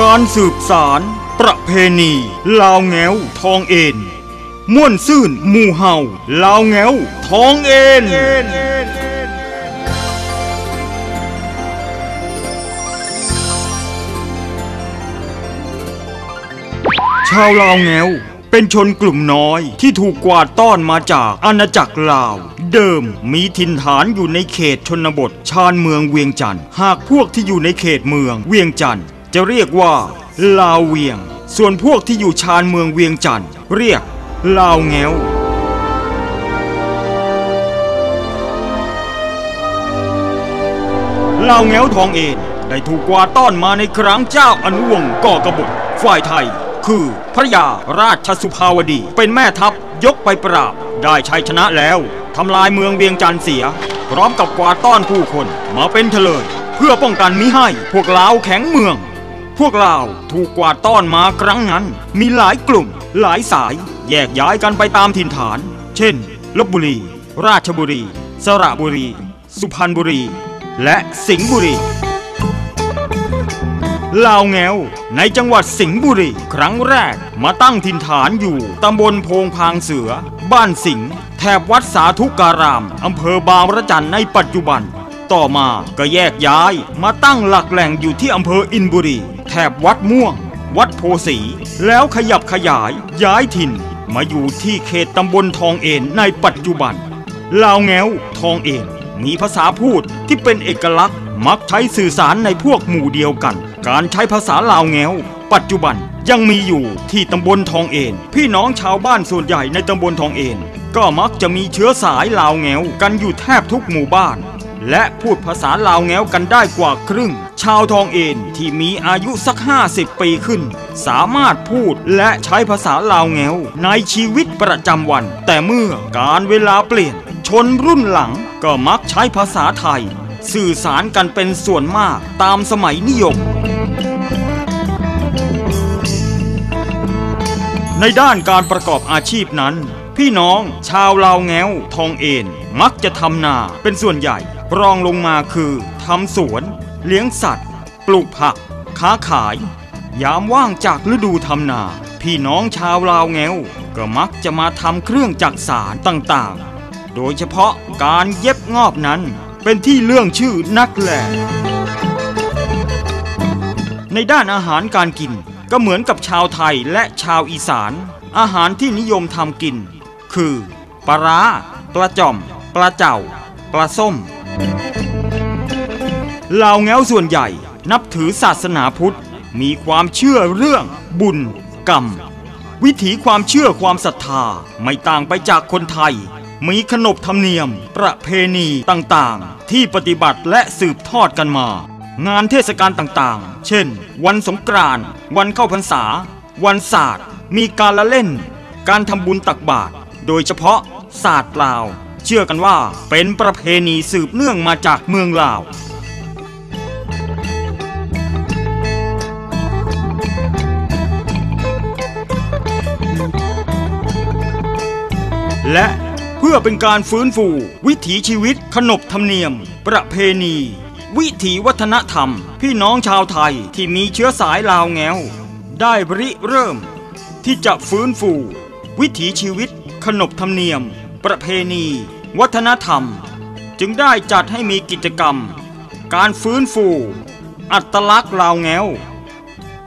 การสืบสารประเพณี ลาวแงวทองเอ็นม่วนซื่นหมู่เฮาลาวแงวทองเอ็นชาวลาวแงวเป็นชนกลุ่มน้อยที่ถูกกวาดต้อนมาจากอาณาจักรลาว เดิมมีถิ่นฐานอยู่ในเขตชนบท ชานเมืองเวียงจันทร์หากพวกที่อยู่ในเขตเมืองเวียงจันทร์ จะเรียกว่า ลาวเวียง ส่วนพวกที่อยู่ชานเมืองเวียงจันทร์เรียก ลาวแงวลาวแงวทองเอ็นได้ถูกกวาดต้อนมาในครั้งเจ้าอนุวงศ์ก่อกบฏฝ่ายไทย คือพระยาราชสุภาวดี เป็นแม่ทัพยกไปปราบ ได้ชัยชนะแล้วทำลายเมืองเวียงจันทร์เสีย พร้อมกับกวาดต้อนผู้คนมาเป็นเถลิงเพื่อป้องกันมิให้พวกลาวแข็งเมือง วกลาถูกกวาดต้อนมาครั้งนั้น มีหลายกลุ่ม หลายสาย แยกย้ายกันไปตามถิ่นฐาน เช่นลบบุรี ราชบุรี สระบุรี สุพรรณบุรี และสิงห์บุรีลาวแงวในจังหวัดสิงห์บุรี ครั้งแรกมาตั้งถิ่นฐานอยู่ตำบลโพงพางเสือ บ้านสิงห์แถบวัดสาธุการามอำเภอบางระจันในปัจจุบัน ต่อมาก็แยกย้ายมาตั้งหลักแหล่งอยู่ที่อำเภออินบุรี แถบวัดม่วง วัดโพสีแล้วขยับขยายย้ายถิ่น มาอยู่ที่เขตตำบลทองเอ็นในปัจจุบัน ลาวแงวทองเอ็นมีภาษาพูดที่เป็นเอกลักษณ์มักใช้สื่อสารในพวกหมู่เดียวกัน การใช้ภาษาลาวแงวปัจจุบันยังมีอยู่ที่ตำบลทองเอ็นพี่น้องชาวบ้านส่วนใหญ่ในตำบลทองเอ็นก็มักจะมีเชื้อสายลาวแงวกันอยู่แทบทุกหมู่บ้าน และพูดภาษาลาวแง้วกันได้กว่าครึ่ง ชาวทองเอ็นที่มีอายุสัก 50 ปีขึ้น สามารถพูดและใช้ภาษาลาวแง้วในชีวิตประจำวัน แต่เมื่อการเวลาเปลี่ยน ชนรุ่นหลังก็มักใช้ภาษาไทย สื่อสารกันเป็นส่วนมากตามสมัยนิยม ในด้านการประกอบอาชีพนั้น พี่น้องชาวลาวแง้วทองเอ็นมักจะทำนาเป็นส่วนใหญ่ รองลงมาคือทำสวน เลี้ยงสัตว์ ปลูกผัก ค้าขาย ยามว่างจากฤดูทำนา พี่น้องชาวลาวแงวก็มักจะมาทำเครื่องจักสารต่างๆ โดยเฉพาะการเย็บงอบนั้น เป็นที่เรื่องชื่อนักแหล่ในด้านอาหารการกินก็เหมือนกับชาวไทยและชาวอีสาน อาหารที่นิยมทำกิน คือปลาร้าปลาจ่อมปลาเจ่าปลาส้ม ลาวแง้วส่วนใหญ่นับถือศาสนาพุทธ มีความเชื่อเรื่องบุญกรรม วิถีความเชื่อความศรัทธาไม่ต่างไปจากคนไทย มีขนบธรรมเนียม ประเพณีต่างๆ ที่ปฏิบัติและสืบทอดกันมา งานเทศกาลต่างๆ เช่น วันสงกรานต์วันเข้าพรรษา วันศาสตร์ มีการละเล่น การทำบุญตักบาตรโดยเฉพาะศาสตร์ลาว เชื่อกันว่าเป็นประเพณีสืบเนื่องมาจากเมืองลาวและเพื่อเป็นการฟื้นฟู วิถีชีวิตขนบธรรมเนียม ประเพณี วิถีวัฒนธรรม พี่น้องชาวไทยที่มีเชื้อสายลาวแงวได้ริเริ่ม ที่จะฟื้นฟู วิถีชีวิตขนบธรรมเนียม ประเพณี วัฒนธรรม จึงได้จัดให้มีกิจกรรม การฟื้นฟู อัตลักษณ์ลาวแงว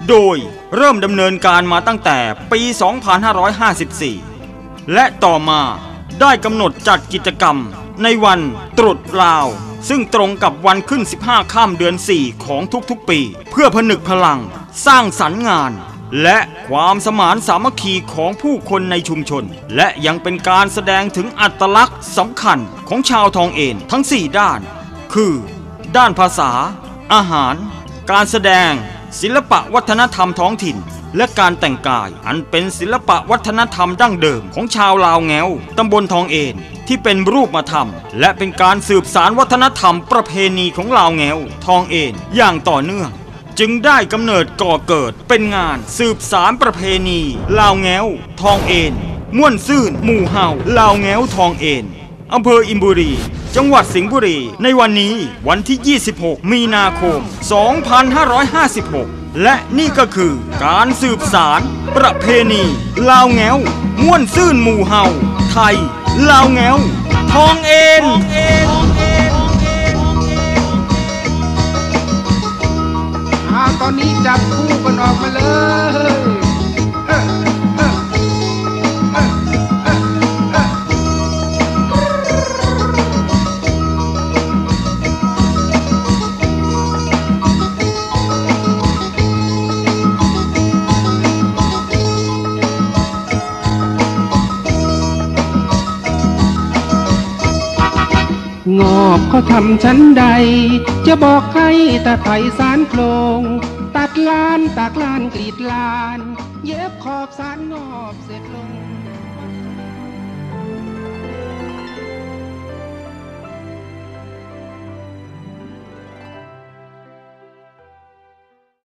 โดยเริ่มดำเนินการมาตั้งแต่ปี 2554 และต่อมาได้กำหนดจัดกิจกรรมในวันตรุษลาว ซึ่งตรงกับวันขึ้น 15 ข้ามเดือน 4 ของทุกๆปี เพื่อผนึกพลัง สร้างสรรค์งาน และความสมานสามัคคีของผู้คนในชุมชน และยังเป็นการแสดงถึงอัตลักษณ์สำคัญของชาวทองเอนทั้ง 4 ด้าน คือ ด้านภาษา อาหาร การแสดง ศิลปะวัฒนธรรมท้องถิ่น และการแต่งกายอันเป็นศิลปะวัฒนธรรมดั้งเดิมของชาวลาวแงวตำบลทองเอนที่เป็นรูปธรรม และเป็นการสืบสารวัฒนธรรมประเพณีของลาวแงวทองเอนอย่างต่อเนื่อง จึงได้กำเนิดก่อเกิดเป็นงานสืบสารประเพณี ลาวแงวทองเอ็นม่วนซื่น หมู่เฮาลาวแงวทองเอ็นอำเภออิมบุรี จังหวัดสิงห์บุรี ในวันนี้วันที่ 26 มีนาคม 2556 และนี่ก็คือการสืบสารประเพณี ลาวแงวม่วนซื่นหมู่เฮาไทย ลาวแงวทองเอ็น ตอนนี้จับคู่กันออกมาเลย งอบเขาทำชั้นใด จะบอกให้แต่ไผสารโครง ตัดลานตากลานกรีดลาน เย็บขอบสารงอบเสร็จลง